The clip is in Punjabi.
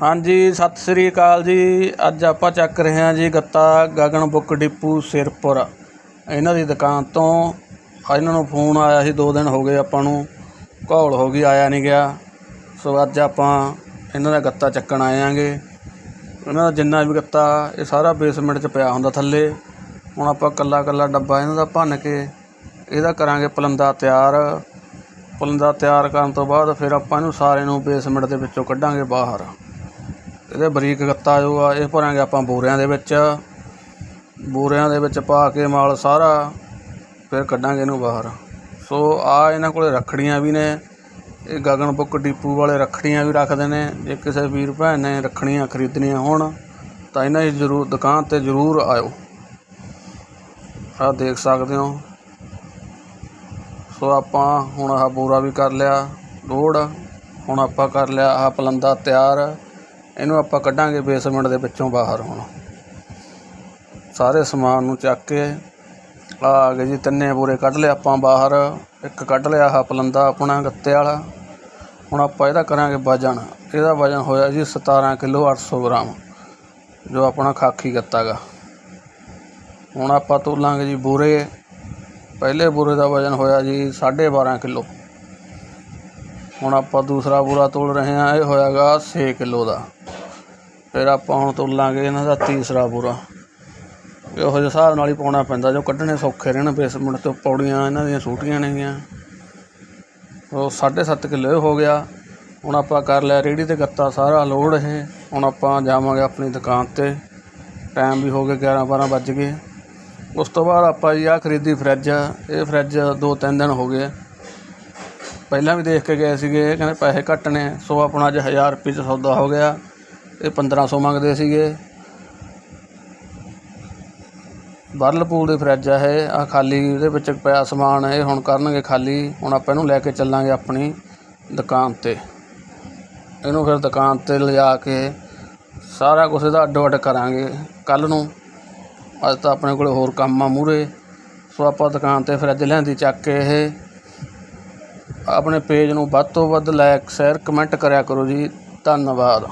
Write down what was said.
ਹਾਂਜੀ, ਸਤਿ ਸ੍ਰੀ ਅਕਾਲ ਜੀ। ਅੱਜ ਆਪਾਂ ਚੱਕ ਰਹੇ ਹਾਂ ਜੀ ਗੱਤਾ ਗਗਨ ਬੁੱਕ ਡਿਪੂ ਸਿਰਪੁਰ। ਇਹਨਾਂ ਦੀ ਦੁਕਾਨ ਤੋਂ ਇਹਨਾਂ ਨੂੰ ਫੋਨ ਆਇਆ ਸੀ, ਦੋ ਦਿਨ ਹੋ ਗਏ ਆਪਾਂ ਨੂੰ। ਘੋਲ ਹੋ ਗਈ, ਆਇਆ ਨਹੀਂ ਗਿਆ। ਸੋ ਅੱਜ ਆਪਾਂ ਇਹਨਾਂ ਦਾ ਗੱਤਾ ਚੱਕਣ ਆਏ ਆਂਗੇ ਇਹਨਾਂ ਦਾ ਜਿੰਨਾ ਵੀ ਗੱਤਾ, ਇਹ ਸਾਰਾ ਬੇਸਮੈਂਟ 'ਚ ਪਿਆ ਹੁੰਦਾ ਥੱਲੇ। ਹੁਣ ਆਪਾਂ ਕੱਲਾ ਕੱਲਾ ਡੱਬਾ ਇਹਨਾਂ ਦਾ ਭੰਨ ਕੇ ਇਹਦਾ ਕਰਾਂਗੇ ਪਲੰਦਾ ਤਿਆਰ। ਪਲੰਦਾ ਤਿਆਰ ਕਰਨ ਤੋਂ ਬਾਅਦ ਫਿਰ ਆਪਾਂ ਇਹਨੂੰ ਸਾਰੇ ਨੂੰ ਬੇਸਮੈਂਟ ਦੇ ਵਿੱਚੋਂ ਕੱਢਾਂਗੇ ਬਾਹਰ। ਇਹਦੇ ਬਰੀਕ ਗੱਤਾ ਜੋ ਆ, ਇਹ ਭਰਾਂਗੇ ਆਪਾਂ ਬੋਰਿਆਂ ਦੇ ਵਿੱਚ। ਬੋਰਿਆਂ ਦੇ ਵਿੱਚ ਪਾ ਕੇ ਮਾਲ ਸਾਰਾ, ਫਿਰ ਕੱਢਾਂਗੇ ਇਹਨੂੰ ਬਾਹਰ। ਸੋ ਆ ਇਹਨਾਂ ਕੋਲੇ ਰੱਖੜੀਆਂ ਵੀ ਨੇ। ਇਹ ਗਗਨ ਬੁੱਕ ਡੀਪੂ ਵਾਲੇ ਰੱਖੜੀਆਂ ਵੀ ਰੱਖਦੇ ਨੇ। ਜੇ ਕਿਸੇ ਵੀਰ ਭੈਣ ਨੇ ਰੱਖੜੀਆਂ ਖਰੀਦਣੀਆਂ ਹੋਣ, ਤਾਂ ਇਹਨਾਂ ਦੀ ਜ਼ਰੂਰ, ਦੁਕਾਨ ਤੇ ਜ਼ਰੂਰ ਆਇਓ। ਆਹ ਦੇਖ ਸਕਦੇ ਹੋ। ਸੋ ਆਪਾਂ ਹੁਣ ਆਹ ਬੋਰਾ ਵੀ ਕਰ ਲਿਆ, ਲੋਡ। ਹੁਣ ਆਪਾਂ ਕਰ ਲਿਆ ਆਹ ਪਲੰਦਾ ਤਿਆਰ। ਇਹਨੂੰ ਆਪਾਂ ਕੱਢਾਂਗੇ ਬੇਸਮੈਂਟ ਦੇ ਵਿੱਚੋਂ ਬਾਹਰ ਹੁਣ। ਸਾਰੇ ਸਮਾਨ ਨੂੰ ਚੱਕ ਕੇ, ਆ ਗਏ ਜੀ ਤਿੰਨੇ ਬੋਰੇ ਕੱਢ ਲਏ ਆਪਾਂ ਬਾਹਰ। ਇੱਕ ਕੱਢ ਲਿਆ ਆਹ ਪਲੰਦਾ ਆਪਣਾ, ਗੱਤੇ ਵਾਲਾ। ਹੁਣ ਆਪਾਂ ਇਹਦਾ ਕਰਾਂਗੇ ਵਜਨ। ਇਹਦਾ ਵਜਨ ਹੋਇਆ ਜੀ 17 ਕਿਲੋ 800 ਗ੍ਰਾਮ, ਜੋ ਆਪਣਾ ਖਾਕੀ ਗੱਤਾ ਗਾ। ਹੁਣ ਆਪਾਂ ਤੋਲਾਂਗੇ ਜੀ ਬੋਰੇ। ਪਹਿਲੇ ਬੋਰੇ ਦਾ ਵਜਨ ਹੋਇਆ ਜੀ 12.5 ਕਿਲੋ। ਹੁਣ ਆਪਾਂ ਦੂਸਰਾ ਬੋਰਾ ਤੋਲ ਰਹੇ ਹਾਂ, ਇਹ ਹੋਇਆਗਾ 6 ਕਿਲੋ ਦਾ। ਫਿਰ ਆਪਾਂ ਹੁਣ ਤੋਲਾਂਗੇ ਇਹਨਾਂ ਦਾ ਤੀਸਰਾ ਪੂਰਾ ਇਹੋ ਜਿਹੇ ਹਿਸਾਬ ਨਾਲ ਹੀ ਪਾਉਣਾ ਪੈਂਦਾ, ਜੋ ਕੱਢਣੇ ਸੌਖੇ ਰਹਿਣ ਬੇਸਮੈਂਟ ਤੋਂ ਪੌੜੀਆਂ, ਇਹਨਾਂ ਦੀਆਂ ਛੋਟੀਆਂ ਨੇਗੀਆਂ ਉਹ 7.5 ਕਿਲੋ ਇਹ ਹੋ ਗਿਆ। ਹੁਣ ਆਪਾਂ ਕਰ ਲਿਆ ਰੇੜੀ ਤੇ ਗੱਤਾ, ਸਾਰਾ ਲੋਡ ਇਹ। ਹੁਣ ਆਪਾਂ ਜਾਵਾਂਗੇ ਆਪਣੀ ਦੁਕਾਨ ਤੇ। ਟਾਈਮ ਵੀ ਹੋ ਗਿਆ 11 12 ਵੱਜ ਗਏ। ਉਸ ਤੋਂ ਬਾਅਦ ਆਪਾਂ ਜੀ ਆ ਖਰੀਦੀ ਫਰਿੱਜ ਇਹ ਫਰਿੱਜ ਦੋ ਤਿੰਨ ਦਿਨ ਹੋ ਗਏ। ਪਹਿਲਾਂ ਵੀ ਦੇਖ ਕੇ ਗਏ ਸੀਗੇ ਕਹਿੰਦੇ ਪੈਸੇ ਘੱਟ ਨੇ ਸੋ ਆਪਣਾ ਅੱਜ 1000 ਰੁਪਏ ਚ ਸੌਦਾ ਹੋ ਗਿਆ। ਇਹ 1500 ਮੰਗਦੇ ਸੀਗੇ। ਵਰਲਪੂਲ ਦੇ ਫਰਿੱਜ ਆ ਇਹ ਆ ਖਾਲੀ ਇਹਦੇ ਵਿੱਚ ਪਿਆ ਸਮਾਨ, ਇਹ ਹੁਣ ਕਰਨਗੇ ਖਾਲੀ, ਹੁਣ ਆਪਾਂ ਇਹਨੂੰ ਲੈ ਕੇ ਚੱਲਾਂਗੇ ਆਪਣੀ ਦੁਕਾਨ ਤੇ। ਇਹਨੂੰ ਫਿਰ ਦੁਕਾਨ ਤੇ ਲਿਜਾ ਕੇ ਸਾਰਾ ਕੁਝ ਇਹਦਾ ਅੱਡੋ ਅੱਡ ਕਰਾਂਗੇ ਕੱਲ ਨੂੰ। ਅੱਜ ਤਾਂ ਆਪਣੇ ਕੋਲ ਹੋਰ ਕੰਮ ਆ ਮੂਰੇ ਸੋ ਆਪਾਂ ਦੁਕਾਨ ਤੇ ਫਰਿੱਜ ਲਿਆਂਦੀ ਚੱਕ ਕੇ ਇਹ। ਆਪਣੇ ਪੇਜ ਨੂੰ ਵੱਧ ਤੋਂ ਵੱਧ ਲਾਇਕ ਸ਼ੇਅਰ ਕਮੈਂਟ ਕਰਿਆ ਕਰੋ ਜੀ। ਧੰਨਵਾਦ।